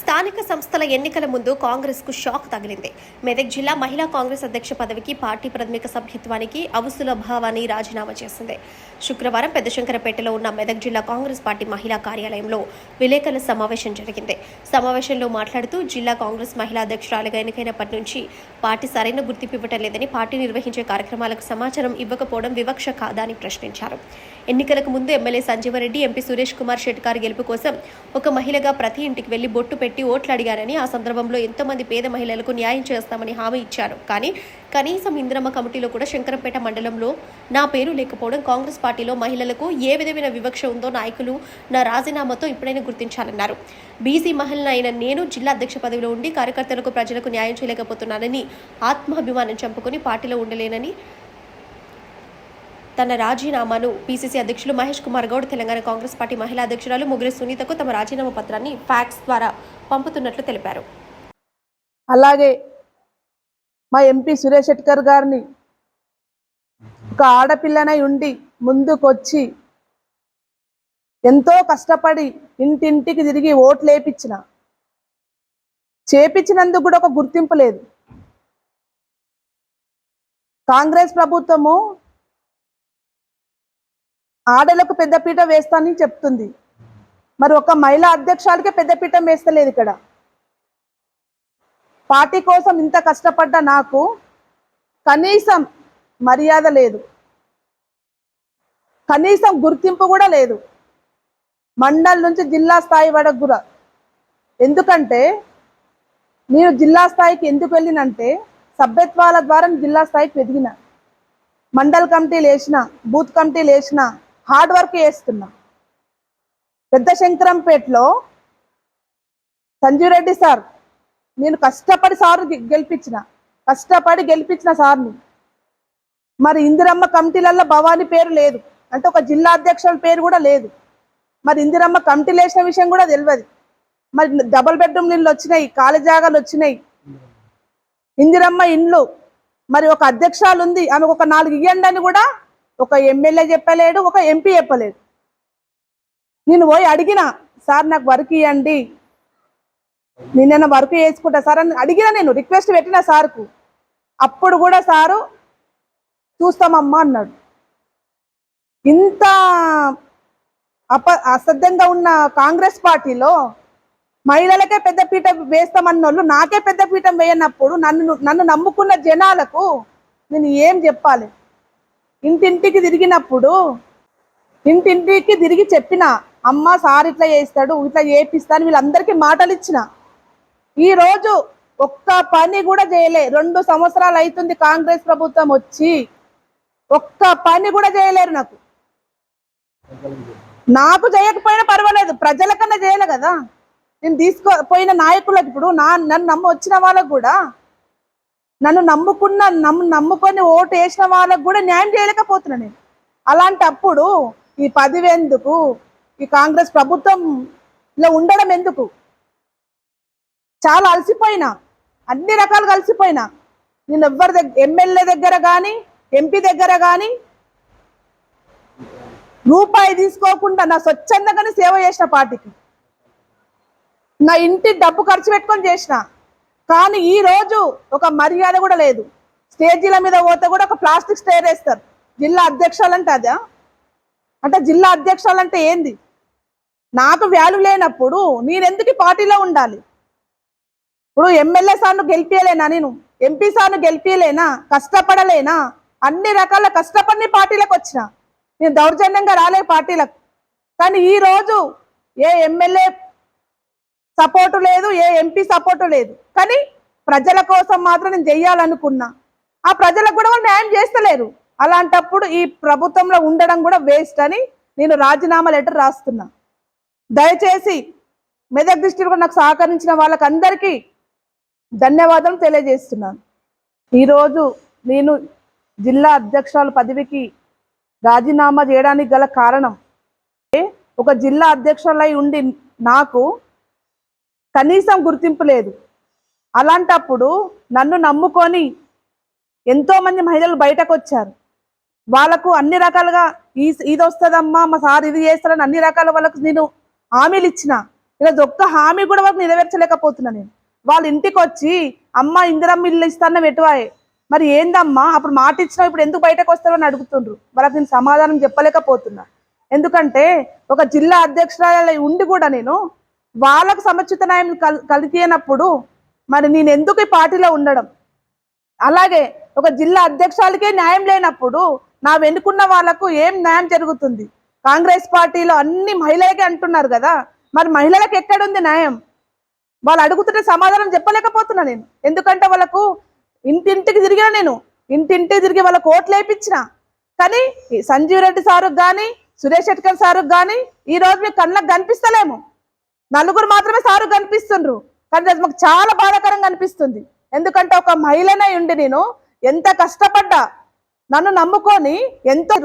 స్థానిక సంస్థల ఎన్నికల ముందు కాంగ్రెస్కు షాక్ తగిలింది. మెదక్ జిల్లా మహిళా కాంగ్రెస్ అధ్యక్ష పదవికి పార్టీ ప్రాథమిక సభ్యత్వానికి అవుసుల భావాన్ని రాజీనామా చేసింది. శుక్రవారం పెద్దశంకరపేటలో ఉన్న మెదక్ జిల్లా కాంగ్రెస్ పార్టీ మహిళా కార్యాలయంలో విలేకరుల సమావేశం జరిగింది. సమావేశంలో మాట్లాడుతూ జిల్లా కాంగ్రెస్ మహిళా అధ్యక్షురాలుగా ఎన్నికైనప్పటి నుంచి పార్టీ సరైన గుర్తింపు ఇవ్వటం లేదని పార్టీ నిర్వహించే కార్యక్రమాలకు సమాచారం ఇవ్వకపోవడం వివక్ష కాదా అని ప్రశ్నించారు. ఎన్నికలకు ముందు ఎమ్మెల్యే సంజీవరెడ్డి ఎంపీ సురేష్ కుమార్ షెట్కార్ గెలుపు కోసం ఒక మహిళగా ప్రతి ఇంటికి వెళ్ళి బొట్టు పెట్టి ఓట్లు అడిగారని ఆ సందర్భంలో ఎంతోమంది పేద మహిళలకు న్యాయం చేస్తామని హామీ ఇచ్చారు. కానీ కనీసం ఇందిరమ్మ కమిటీలో కూడా శంకరంపేట మండలంలో నా పేరు లేకపోవడం కాంగ్రెస్ పార్టీలో మహిళలకు ఏ విధమైన వివక్ష ఉందో నాయకులు నా రాజీనామాతో ఇప్పుడైనా గుర్తించాలన్నారు. బీసీ మహిళ అయిన నేను జిల్లా అధ్యక్ష పదవిలో ఉండి కార్యకర్తలకు ప్రజలకు న్యాయం చేయలేకపోతున్నానని ఆత్మాభిమానం చంపుకొని పార్టీలో ఉండలేనని తన రాజీనామాను పీసీసీ అధ్యక్షులు మహేష్ కుమార్ గౌడ్ తెలంగాణ కాంగ్రెస్ పార్టీ మహిళా అధ్యక్షురాలు ముగ్గురు సునీతకు తమ రాజీనామా పత్రాన్ని ఫ్యాక్స్ ద్వారా పంపుతున్నట్లు తెలిపారు. అలాగే మా ఎంపీ సురేష్ శెట్కర్ గారిని ఒక ఆడపిల్లనై ఉండి ముందుకొచ్చి ఎంతో కష్టపడి ఇంటింటికి తిరిగి ఓట్లు వేపించిన చేపించినందుకు కూడా ఒక గుర్తింపు లేదు. కాంగ్రెస్ ప్రభుత్వము ఆడలకు పెద్దపీట వేస్తానని చెప్తుంది. మరి ఒక మహిళా అధ్యక్షాలకే పెద్దపీఠం వేస్తలేదు ఇక్కడ. పార్టీ కోసం ఇంత కష్టపడ్డ నాకు కనీసం మర్యాద లేదు. కనీసం గుర్తింపు కూడా లేదు. మండల్ నుంచి జిల్లా స్థాయి వరకు కూడా. ఎందుకంటే నేను జిల్లా స్థాయికి ఎందుకు వెళ్ళినంటే సభ్యత్వాల ద్వారా జిల్లా స్థాయికి ఎదిగిన. మండల్ కమిటీలు వేసిన బూత్ కమిటీలు వేసిన హార్డ్ వర్క్ చేస్తున్నా. పెద్ద శంకరంపేటలో సంజీవ్ రెడ్డి సార్ నేను కష్టపడి సార్ గెలిపించిన కష్టపడి గెలిపించిన సార్ని. మరి ఇందిరమ్మ కమిటీలలో భవానీ పేరు లేదు. అంటే ఒక జిల్లా అధ్యక్షుల పేరు కూడా లేదు. మరి ఇందిరమ్మ కమిటీలు వేసిన విషయం కూడా తెలియదు మరి డబుల్ బెడ్రూమ్ ఇళ్ళు వచ్చినాయి ఖాళీ జాగాలు వచ్చినాయి. ఇందిరమ్మ ఇండ్లు మరి ఒక అధ్యక్షాలు ఉంది ఆమెకు ఒక నాలుగు ఇవ్వండి అని కూడా ఒక ఎమ్మెల్యే చెప్పలేడు ఒక ఎంపీ చెప్పలేడు. నేను పోయి అడిగిన సార్ నాకు వర్క్ ఇవ్వండి నిన్న వర్క్ చేసుకుంటా సార్ అని అడిగినా నేను రిక్వెస్ట్ పెట్టిన సార్కు. అప్పుడు కూడా సారు చూస్తామమ్మా అన్నాడు. ఇంత అప అసభ్యంగా ఉన్న కాంగ్రెస్ పార్టీలో మహిళలకే పెద్ద పీట వేస్తామన్నోళ్ళు నాకే పెద్ద పీఠం వేయనప్పుడు నన్ను నన్ను నమ్ముకున్న జనాలకు నేను ఏం చెప్పాలి? ఇంటింటికి తిరిగినప్పుడు ఇంటింటికి తిరిగి చెప్పిన అమ్మ సార్ ఇట్లా చేస్తాడు ఇట్లా చేపిస్తాను వీళ్ళందరికీ మాటలు ఇచ్చిన ఈరోజు ఒక్క పని కూడా చేయలే. రెండు సంవత్సరాలు అవుతుంది కాంగ్రెస్ ప్రభుత్వం వచ్చి. ఒక్క పని కూడా చేయలేరు నాకు. నాకు చేయకపోయినా పర్వాలేదు. ప్రజల కన్నా చేయలే కదా. నేను తీసుకో పోయిన నాయకులకు ఇప్పుడు నా నన్ను నమ్మ వచ్చిన వాళ్ళకు కూడా నన్ను నమ్ముకున్న నమ్ము నమ్ముకొని ఓటు వేసిన వాళ్ళకు కూడా న్యాయం చేయలేకపోతున్నా నేను. అలాంటప్పుడు ఈ పదివెందుకు ఈ కాంగ్రెస్ ప్రభుత్వం ఇలా ఉండడం ఎందుకు? చాలా అలసిపోయినా అన్ని రకాలుగా అలసిపోయినా. నేను ఎవ్వరి దగ్గర ఎమ్మెల్యే దగ్గర కానీ ఎంపీ దగ్గర కానీ రూపాయి తీసుకోకుండా నా స్వచ్ఛందంగానే సేవ చేసిన పార్టీకి. నా ఇంటి డబ్బు ఖర్చు పెట్టుకొని చేసిన. కానీ ఈ రోజు ఒక మర్యాద కూడా లేదు. స్టేజీల మీద పోతే కూడా ఒక ప్లాస్టిక్ స్టేర్ వేస్తారు. జిల్లా అధ్యక్షాలంటే అదా? అంటే జిల్లా అధ్యక్షాలంటే ఏంది? నాకు వాల్యూ లేనప్పుడు నేనెందుకు పార్టీలో ఉండాలి? ఇప్పుడు ఎమ్మెల్యే సార్ను గెలిపించలేనా నేను? ఎంపీ సార్ను గెలిపించలేనా కష్టపడలేనా? అన్ని రకాల కష్టపడి పార్టీలకు వచ్చిన. నేను దౌర్జన్యంగా రాలే పార్టీలకు. కానీ ఈ రోజు ఏ ఎమ్మెల్యే సపోర్టు లేదు ఏ ఎంపీ సపోర్టు లేదు. కానీ ప్రజల కోసం మాత్రం నేను చెయ్యాలనుకున్నా. ఆ ప్రజలకు కూడా వాళ్ళు న్యాయం చేస్తలేరు. అలాంటప్పుడు ఈ ప్రభుత్వంలో ఉండడం కూడా వేస్ట్ అని నేను రాజీనామా లెటర్ రాస్తున్నా. దయచేసి మెదక్ డిస్ట్రిక్ట్ నాకు సహకరించిన వాళ్ళకందరికీ ధన్యవాదాలు తెలియజేస్తున్నాను. ఈరోజు నేను జిల్లా అధ్యక్షురాలు పదవికి రాజీనామా చేయడానికి గల కారణం ఒక జిల్లా అధ్యక్షులై ఉండి నాకు కనీసం గుర్తింపు లేదు. అలాంటప్పుడు నన్ను నమ్ముకొని ఎంతో మంది మహిళలు బయటకు వచ్చారు వాళ్ళకు అన్ని రకాలుగా ఈ ఇది వస్తుందమ్మా మా సార్ ఇది చేస్తారని అన్ని రకాల వాళ్ళకు నేను హామీలు ఇచ్చిన. ఈరోజు ఒక్క హామీ కూడా వాళ్ళకి నెరవేర్చలేకపోతున్నా నేను. వాళ్ళ ఇంటికి వచ్చి అమ్మ ఇందిరమ్మ ఇల్లు ఇస్తాన్న పెట్టువాయే మరి ఏందమ్మా? అప్పుడు మాట ఇచ్చినావు ఇప్పుడు ఎందుకు బయటకు వస్తారో అని అడుగుతుండ్రు. వాళ్ళకి నేను సమాధానం చెప్పలేకపోతున్నా. ఎందుకంటే ఒక జిల్లా అధ్యక్షురాలు ఉండి కూడా నేను వాళ్ళకు సముచిత న్యాయం కల్ కలిగినప్పుడు మరి నేను ఎందుకు ఈ పార్టీలో ఉండడం? అలాగే ఒక జిల్లా అధ్యక్షులకే న్యాయం లేనప్పుడు నా వెనుకున్న వాళ్ళకు ఏం న్యాయం జరుగుతుంది? కాంగ్రెస్ పార్టీలో అన్ని మహిళలకే అంటున్నారు కదా మరి మహిళలకు ఎక్కడుంది న్యాయం? వాళ్ళు అడుగుతుంటే సమాధానం చెప్పలేకపోతున్నా నేను. ఎందుకంటే వాళ్ళకు ఇంటింటికి తిరిగిన నేను ఇంటింటికి తిరిగి వాళ్ళకు ఓట్లు వేయించిన కానీ ఈ సంజీవ్ రెడ్డి సారుకు కానీ సురేష్ శెట్కర్ సారుకు కానీ ఈ రోజు మీ కళ్ళకు కనిపిస్తలేము. నలుగురు మాత్రమే సారు కనిపిస్తుండ్రు. కానీ అది మాకు చాలా బాధాకరంగా అనిపిస్తుంది ఎందుకంటే ఒక మహిళనే ఉండి నేను ఎంత కష్టపడ్డా నన్ను నమ్ముకొని ఎంతో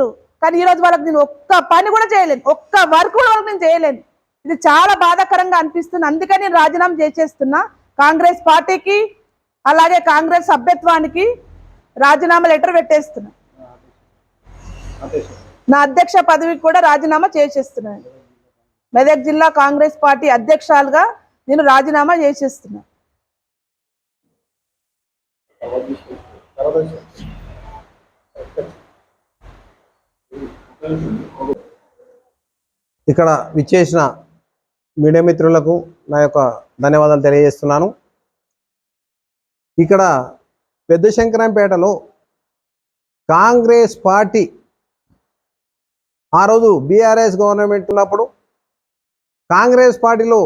కానీ ఈ రోజు వాళ్ళకి నేను ఒక్క పని కూడా చేయలేను. ఒక్క వర్క్ కూడా వాళ్ళకి నేను చేయలేను. ఇది చాలా బాధాకరంగా అనిపిస్తుంది. అందుకని నేను రాజీనామా చేసేస్తున్నా. కాంగ్రెస్ పార్టీకి అలాగే కాంగ్రెస్ సభ్యత్వానికి రాజీనామా లెటర్ పెట్టేస్తున్నా. నా అధ్యక్ష పదవికి కూడా రాజీనామా చేసేస్తున్నాను. మెదక్ జిల్లా కాంగ్రెస్ పార్టీ అధ్యక్షాలుగా నేను రాజీనామా చేసేస్తున్నా. ఇక్కడ విచ్చేసిన మీడియా మిత్రులకు నా యొక్క ధన్యవాదాలు తెలియజేస్తున్నాను. ఇక్కడ పెద్ద శంకరంపేటలో కాంగ్రెస్ పార్టీ ఆ రోజు బీఆర్ఎస్ గవర్నమెంట్ ఉన్నప్పుడు కాంగ్రెస్ పార్టీలో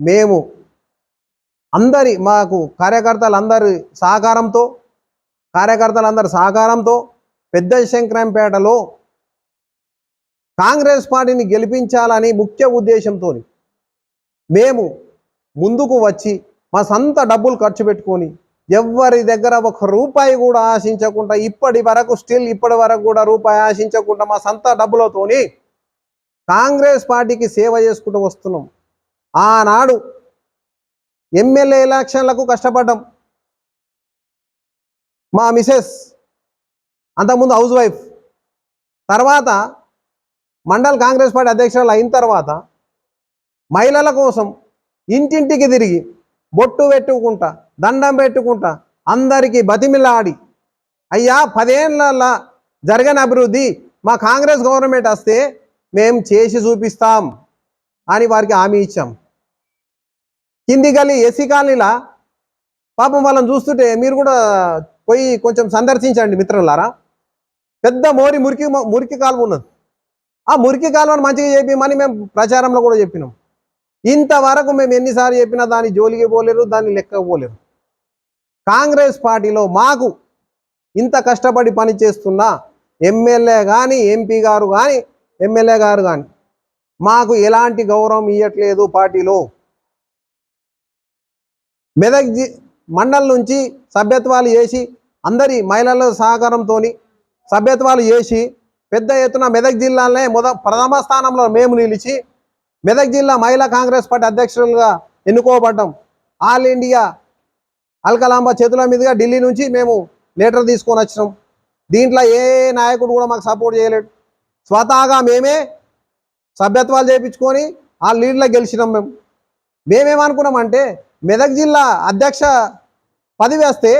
మేము అందరి మాకు కార్యకర్తలందరి సహకారంతో కార్యకర్తలందరి సహకారంతో పెద్ద శంకరంపేటలో కాంగ్రెస్ పార్టీని గెలిపించాలని ముఖ్య ఉద్దేశంతో మేము ముందుకు వచ్చి మా సొంత డబ్బులు ఖర్చు పెట్టుకొని ఎవరి దగ్గర ఒక రూపాయి కూడా ఆశించకుండా ఇప్పటి వరకు స్టిల్ ఇప్పటి వరకు కూడా రూపాయి ఆశించకుండా మా సొంత డబ్బులతోని కాంగ్రెస్ పార్టీకి సేవ చేసుకుంటూ వస్తున్నాం. ఆనాడు ఎమ్మెల్యే ఎలక్షన్లకు కష్టపడ్డాం. మా మిసెస్ అంతకుముందు హౌస్ వైఫ్. తర్వాత మండల్ కాంగ్రెస్ పార్టీ అధ్యక్షురాలు అయిన తర్వాత మహిళల కోసం ఇంటింటికి తిరిగి బొట్టు పెట్టుకుంటా దండం పెట్టుకుంటా అందరికీ బతిమిలాడి అయ్యా పదేళ్ళ జరగని అభివృద్ధి మా కాంగ్రెస్ గవర్నమెంట్ వస్తే మేము చేసి చూపిస్తాం అని వారికి హామీ ఇచ్చాం. కింది గల్లి ఎస్సీ కాలనీలా పాపం వాళ్ళని చూస్తుంటే మీరు కూడా పోయి కొంచెం సందర్శించండి మిత్రులారా. పెద్ద మోరి మురికి మురికి కాలువ ఉన్నది. ఆ మురికి కాలువను మంచిగా చెప్పమని మేము ప్రచారంలో కూడా చెప్పినాం. ఇంతవరకు మేము ఎన్నిసార్లు చెప్పినా దాని జోలికి పోలేరు దాన్ని లెక్క పోలేరు. కాంగ్రెస్ పార్టీలో మాకు ఇంత కష్టపడి పని చేస్తున్న ఎమ్మెల్యే కానీ ఎంపీ గారు కానీ ఎమ్మెల్యే గారు కానీ మాకు ఎలాంటి గౌరవం ఇవ్వట్లేదు పార్టీలో. మెదక్ జి మండల్ నుంచి సభ్యత్వాలు చేసి అందరి మహిళల సహకారంతో సభ్యత్వాలు చేసి పెద్ద ఎత్తున మెదక్ జిల్లాలోనే మొద ప్రథమ స్థానంలో మేము నిలిచి మెదక్ జిల్లా మహిళా కాంగ్రెస్ పార్టీ అధ్యక్షులుగా ఎన్నుకోబడ్డం. ఆల్ ఇండియా అల్కలాంబ చేతుల మీదుగా ఢిల్లీ నుంచి మేము లెటర్ తీసుకొని వచ్చినాం. దీంట్లో ఏ నాయకుడు కూడా మాకు సపోర్ట్ చేయలేడు స్వతహాగా మేమే సభ్యత్వాలు చేయించుకొని ఆ లీడ్లో గెలిచినాం మేము. మేమేమనుకున్నామంటే మెదక్ జిల్లా అధ్యక్ష పదవి వేస్తే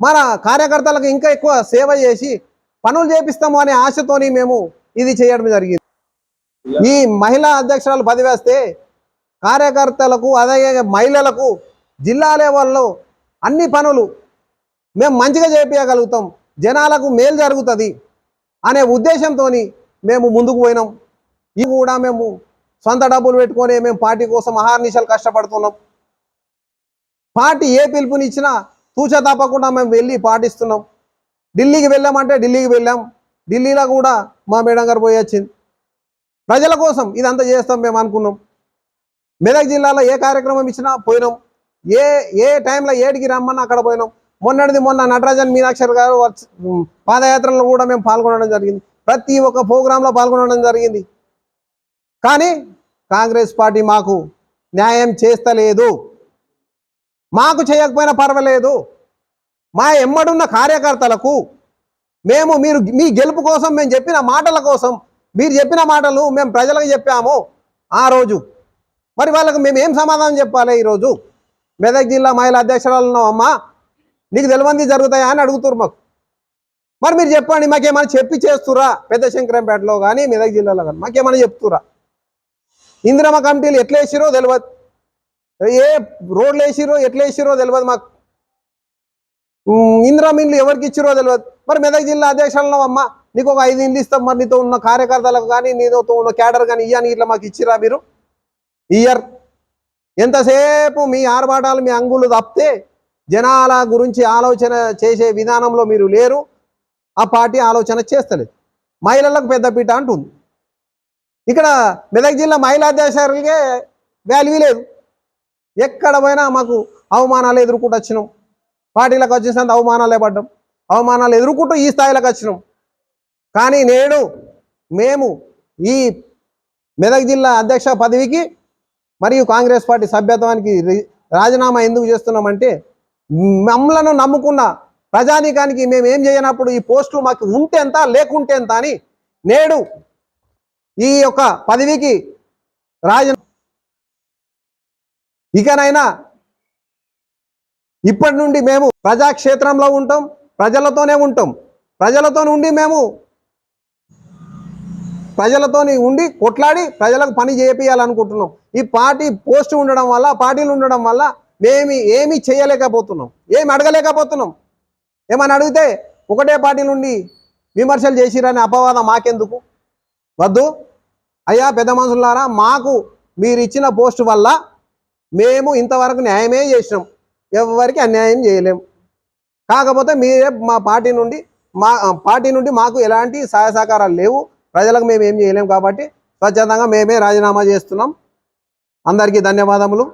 మన కార్యకర్తలకు ఇంకా ఎక్కువ సేవ చేసి పనులు చేపిస్తాము అనే ఆశతోని మేము ఇది చేయడం జరిగింది. ఈ మహిళా అధ్యక్షురాలు పది వేస్తే కార్యకర్తలకు అదే మహిళలకు జిల్లా లెవెల్లో అన్ని పనులు మేము మంచిగా చేపించగలుగుతాం జనాలకు మేలు జరుగుతుంది. అనే ఉద్దేశంతో మేము ముందుకు పోయినాం. ఇవి కూడా మేము సొంత డబ్బులు పెట్టుకొని మేము పార్టీ కోసం అహార్నిశలు కష్టపడుతున్నాం. పార్టీ ఏ పిలుపునిచ్చినా తూచ తప్పకుండా మేము వెళ్ళి పాటిస్తున్నాం. ఢిల్లీకి వెళ్ళామంటే ఢిల్లీకి వెళ్ళాం. ఢిల్లీలో కూడా మా మేడం గారు పోయి వచ్చింది. ప్రజల కోసం ఇదంతా చేస్తాం మేము అనుకున్నాం. మెదక్ జిల్లాలో ఏ కార్యక్రమం ఇచ్చినా పోయినాం. ఏ ఏ టైంలో ఏడికి రమ్మన్నా అక్కడ పోయినాం. మొన్నటిది మొన్న నటరాజన్ మీనాక్షర్ గారు వచ్చి- పాదయాత్రలో కూడా మేము పాల్గొనడం జరిగింది. ప్రతి ఒక్క ప్రోగ్రాంలో పాల్గొనడం జరిగింది. కానీ కాంగ్రెస్ పార్టీ మాకు న్యాయం చేస్తలేదు. మాకు చేయకపోయినా పర్వాలేదు. మా ఎమ్మడున్న కార్యకర్తలకు మేము మీరు మీ గెలుపు కోసం మేము చెప్పిన మాటల కోసం మీరు చెప్పిన మాటలు మేము ప్రజలకు చెప్పాము ఆ రోజు. మరి వాళ్ళకు మేము ఏం సమాధానం చెప్పాలి ఈరోజు? మెదక్ జిల్లా మహిళా అధ్యక్షురాలు ఉన్నామమ్మా నీకు తెలివంది జరుగుతాయా అని అడుగుతారు మాకు. మరి మీరు చెప్పండి మాకేమైనా చెప్పి చేస్తురా పెద్ద శంకరంపేటలో కానీ మెదక్ జిల్లాలో కానీ మాకేమైనా చెప్తురా ఇందిరమ్మ కమిటీలు ఎట్లా వేసిరో తెలియదు ఏ రోడ్లు వేసిరో ఎట్లా వేసిరో తెలియదు మాకు. ఉమ్, ఇందిరమ్మ ఇండ్లు ఎవరికి ఇచ్చిరో తెలియదు మరి మెదక్ జిల్లా అధ్యక్షులను అమ్మ నీకు ఒక ఐదు ఇండ్లు ఇస్తాం మరి నీతో ఉన్న కార్యకర్తలకు కానీ నీతో ఉన్న క్యాడర్ కానీ ఇయ్యని ఇట్లా మాకు ఇచ్చిరా మీరు? ఇయర్ ఎంతసేపు మీ ఆర్భాటాలు మీ అంగులు తప్పితే జనాల గురించి ఆలోచన చేసే విధానంలో మీరు లేరు. ఆ పార్టీ ఆలోచన చేస్తలేదు. మహిళలకు పెద్దపీట అంటుంది. ఇక్కడ మెదక్ జిల్లా మహిళా అధ్యక్షులకే వాల్యూ లేదు. ఎక్కడ పోయినా మాకు అవమానాలు ఎదుర్కొంటూ వచ్చినాం. పార్టీలకు వచ్చేసినంత అవమానాలే పడ్డాం. అవమానాలు ఎదుర్కొంటూ ఈ స్థాయిలోకి వచ్చినాం. కానీ నేడు మేము ఈ మెదక్ జిల్లా అధ్యక్ష పదవికి మరియు కాంగ్రెస్ పార్టీ సభ్యత్వానికి రాజీనామా ఎందుకు చేస్తున్నామంటే మమ్మలను నమ్ముకున్న ప్రజానీకానికి మేము ఏం చేయనప్పుడు ఈ పోస్టులు మాకు ఉంటే ఎంత లేకుంటే ఎంత అని నేడు ఈ యొక్క పదవికి రాజ ఇకనైనా ఇప్పటి నుండి మేము ప్రజాక్షేత్రంలో ఉంటాం ప్రజలతోనే ఉంటాం. ప్రజలతో ఉండి మేము ప్రజలతోని ఉండి కొట్లాడి ప్రజలకు పని చేపియాలనుకుంటున్నాం. ఈ పార్టీ పోస్ట్ ఉండడం వల్ల పార్టీలు ఉండడం వల్ల మేము ఏమి చేయలేకపోతున్నాం. ఏమి అడగలేకపోతున్నాం. ఏమని అడిగితే ఒకటే పార్టీ నుండి విమర్శలు చేసిరని అపవాదం మాకెందుకు? వద్దు. అయ్యా పెద్ద మనుషులారా మాకు మీరు ఇచ్చిన పోస్ట్ వల్ల మేము ఇంతవరకు న్యాయమే చేసినాం. ఎవరికి అన్యాయం చేయలేము కాకపోతే మీరే మా పార్టీ నుండి మా పార్టీ నుండి మాకు ఎలాంటి సహాయ సహకారాలు లేవు. ప్రజలకు మేము ఏం చేయలేం కాబట్టి స్వచ్ఛందంగా మేమే రాజీనామా చేస్తున్నాం. అందరికీ ధన్యవాదములు.